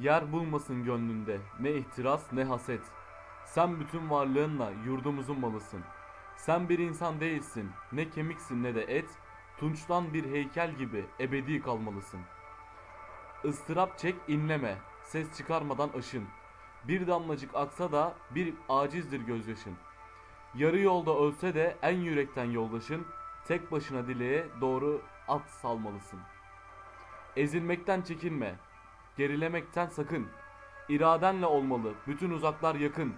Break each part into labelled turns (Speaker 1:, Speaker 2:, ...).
Speaker 1: Yer bulmasın gönlünde ne ihtiras ne haset. Sen bütün varlığınla yurdumuzun malısın. Sen bir insan değilsin, ne kemiksin ne de et. Tunçtan bir heykel gibi ebedi kalmalısın. Istırap çek inleme, ses çıkarmadan aşın. Bir damlacık aksa da bir acizdir gözyaşın. Yarı yolda ölse de en yürekten yoldaşın, tek başına dileğe doğru at salmalısın. Ezilmekten çekinme, gerilemekten sakın. İradenle olmalı, bütün uzaklar yakın.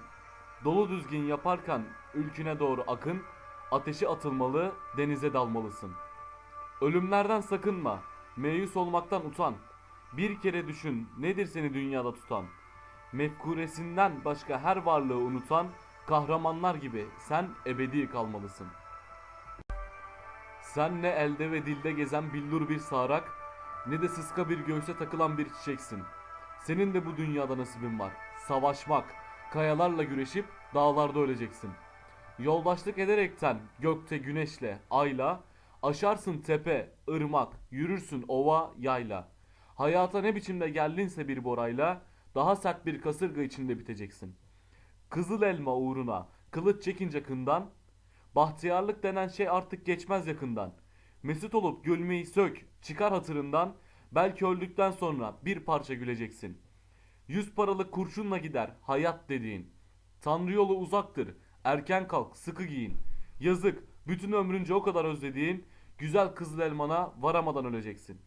Speaker 1: Dolu düzgün yaparken ülküne doğru akın, ateşi atılmalı, denize dalmalısın. Ölümlerden sakınma, meyus olmaktan utan. Bir kere düşün, nedir seni dünyada tutan? Mefkuresinden başka her varlığı unutan, kahramanlar gibi sen ebedi kalmalısın. Sen ne elde ve dilde gezen billur bir sarak, ne de sıska bir göğse takılan bir çiçeksin. Senin de bu dünyada nasibin var. Savaşmak, kayalarla güreşip dağlarda öleceksin. Yoldaşlık ederekten gökte güneşle, ayla, aşarsın tepe, ırmak, yürürsün ova, yayla. Hayata ne biçimde geldinse bir borayla, daha sert bir kasırga içinde biteceksin. Kızıl elma uğruna kılıç çekince kından, bahtiyarlık denen şey artık geçmez yakından. Mesut olup gülmeyi sök, çıkar hatırından, belki öldükten sonra bir parça güleceksin. Yüz paralık kurşunla gider hayat dediğin. Tanrı yolu uzaktır, erken kalk, sıkı giyin. Yazık, bütün ömrünce o kadar özlediğin, güzel kızıl elmana varamadan öleceksin.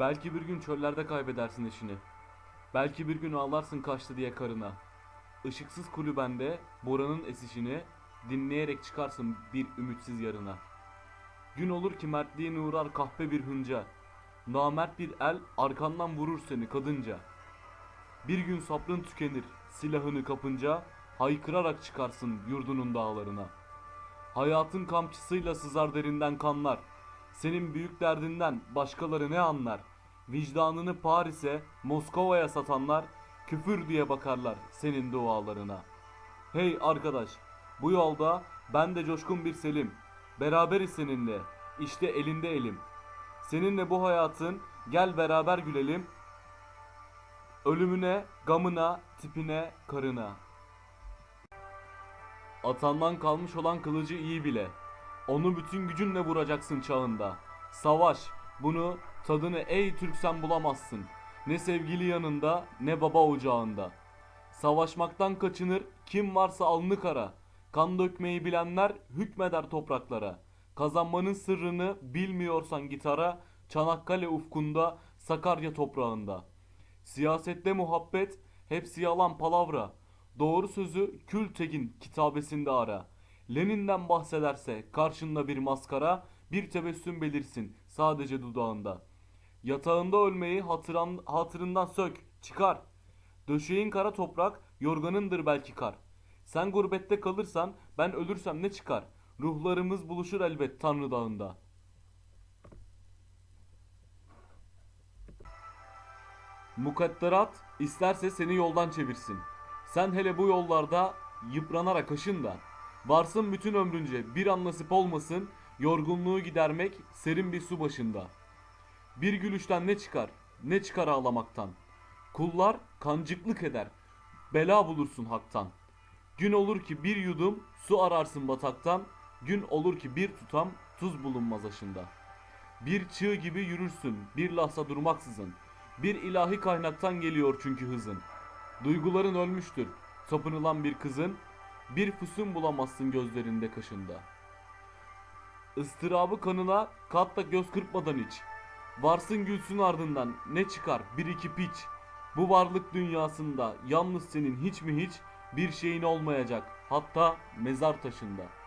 Speaker 1: Belki bir gün çöllerde kaybedersin eşini. Belki bir gün ağlarsın kaçtı diye karına. Işıksız kulübende boranın esişini dinleyerek çıkarsın bir ümitsiz yarına. Gün olur ki mertliğin uğrar kahpe bir hınca. Namert bir el arkandan vurur seni kadınca. Bir gün sabrın tükenir silahını kapınca haykırarak çıkarsın yurdunun dağlarına. Hayatın kamçısıyla sızar derinden kanlar. Senin büyük derdinden başkaları ne anlar? Vicdanını Paris'e, Moskova'ya satanlar küfür diye bakarlar senin dualarına. Hey arkadaş, bu yolda ben de coşkun bir Selim. Beraberiz seninle, işte elinde elim. Seninle bu hayatın gel beraber gülelim. Ölümüne, gamına, tipine, karına. Atandan kalmış olan kılıcı iyi bile. Onu bütün gücünle vuracaksın çağında. Savaş, bunu tadını ey Türk sen bulamazsın. Ne sevgili yanında ne baba ocağında. Savaşmaktan kaçınır kim varsa alnı kara. Kan dökmeyi bilenler hükmeder topraklara. Kazanmanın sırrını bilmiyorsan gitara, Çanakkale ufkunda, Sakarya toprağında. Siyasette muhabbet, hepsi yalan palavra. Doğru sözü Kültegin kitabesinde ara. Lenin'den bahsederse karşında bir maskara, bir tebessüm belirsin sadece dudağında. Yatağında ölmeyi hatıran, hatırından sök, çıkar. Döşeğin kara toprak, yorganındır belki kar. Sen gurbette kalırsan ben ölürsem ne çıkar? Ruhlarımız buluşur elbet Tanrı dağında. Mukadderat isterse seni yoldan çevirsin. Sen hele bu yollarda yıpranarak aşın da. Varsın bütün ömrünce bir an nasip olmasın yorgunluğu gidermek serin bir su başında. Bir gülüşten ne çıkar? Ne çıkar ağlamaktan? Kullar kancıklık eder. Bela bulursun haktan. Gün olur ki bir yudum su ararsın bataktan. Gün olur ki bir tutam tuz bulunmaz aşında. Bir çığ gibi yürürsün bir lahza durmaksızın. Bir ilahi kaynaktan geliyor çünkü hızın. Duyguların ölmüştür. Tapınılan bir kızın bir füsun bulamazsın gözlerinde kaşında. Istırabı kanına kat da göz kırpmadan iç. Varsın gülsün ardından ne çıkar bir iki piç. Bu varlık dünyasında yalnız senin hiç mi hiç bir şeyin olmayacak hatta mezar taşında.''